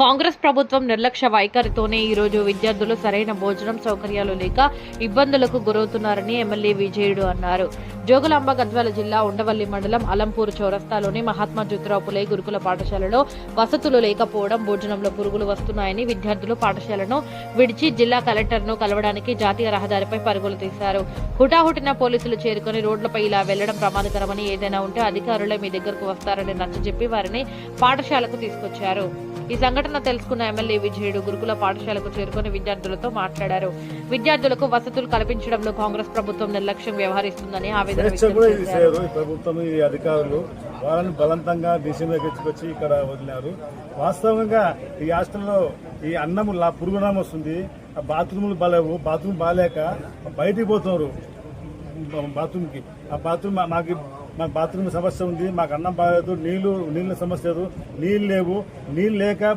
కాంగ్రెస్ ప్రభుత్వం నిర్లక్ష్య వైఖరితోనే ఈ రోజు విద్యార్థులు సరైన భోజనం సౌకర్యాలు లేక ఇబ్బందులకు గురవుతున్నారని ఎమ్మెల్యే విజయుడు అన్నారు. జోగులాంబ గద్వాల జిల్లా ఉండవల్లి మండలం అలంపూర్ చౌరస్తాలోని మహాత్మా జ్యోతిరావు పులే గురుకుల పాఠశాలలో వసతులు లేకపోవడం భోజనంలో పురుగులు వస్తున్నాయని విద్యార్థులు పాఠశాలను విడిచి జిల్లా కలెక్టర్ను కలవడానికి జాతీయ రహదారిపై పరుగులు తీశారు. హుటాహుటిన పోలీసులు చేరుకొని రోడ్లపై ఇలా వెళ్ళడం ప్రమాదకరమని ఏదైనా ఉంటే అధికారులే మీ దగ్గరకు వస్తారని నచ్చజెప్పి వారిని పాఠశాలకు తీసుకొచ్చారు. ఈ సంఘటన తెలుసుకున్న ఎమ్మెల్యే విజయుడు గురుకుల పాఠశాలకు చేరుకుని విద్యార్థులతో మాట్లాడారు. విద్యార్థులకు వసతులు కల్పించడంలో కాంగ్రెస్ ప్రభుత్వం నిర్లక్ష్యం వ్యవహరిస్తుందని ఆవేదన స్వేచ్ఛ కూడా ఇది చేయరు ప్రభుత్వం ఈ అధికారులు వాళ్ళని బలవంతంగా దేశం తెచ్చుకొచ్చి ఇక్కడ వదిలినారు. వాస్తవంగా ఈ హాస్టల్లో ఈ అన్నం లా- పురుగునం వస్తుంది. ఆ బాత్రూములు బాలేవు. బాత్రూమ్ బాగాలేక బయటికి పోతున్నారు. బాత్రూమ్కి. ఆ బాత్రూమ్ మాకు మాకు బాత్రూమ్ సమస్య ఉంది. మాకు అన్నం బాగాలేదు. నీళ్ళు నీళ్ళ సమస్య లేదు. నీళ్ళు లేవు. నీళ్ళు లేక